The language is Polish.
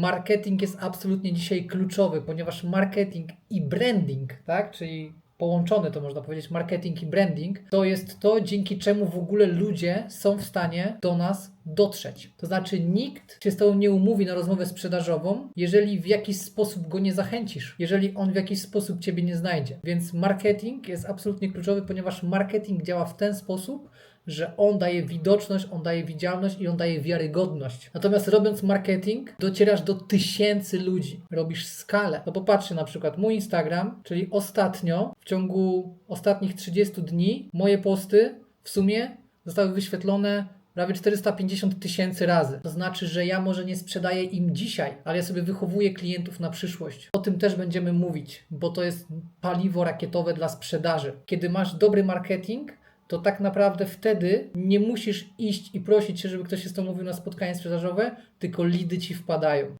marketing jest absolutnie dzisiaj kluczowy, ponieważ marketing i branding, tak, czyli połączone to można powiedzieć, marketing i branding, to jest to, dzięki czemu w ogóle ludzie są w stanie do nas dotrzeć. To znaczy, nikt się z tobą nie umówi na rozmowę sprzedażową, jeżeli w jakiś sposób go nie zachęcisz, jeżeli on w jakiś sposób ciebie nie znajdzie. Więc marketing jest absolutnie kluczowy, ponieważ marketing działa w ten sposób, że on daje widoczność, on daje widzialność i on daje wiarygodność. Natomiast robiąc marketing, docierasz do tysięcy ludzi, robisz skalę. No popatrzcie na przykład mój Instagram, czyli ostatnio, w ciągu ostatnich 30 dni, moje posty w sumie zostały wyświetlone prawie 450 tysięcy razy. To znaczy, że ja może nie sprzedaję im dzisiaj, ale ja sobie wychowuję klientów na przyszłość. O tym też będziemy mówić, bo to jest paliwo rakietowe dla sprzedaży. Kiedy masz dobry marketing, to tak naprawdę wtedy nie musisz iść i prosić się, żeby ktoś się z tobą mówił na spotkanie sprzedażowe, tylko lidy ci wpadają.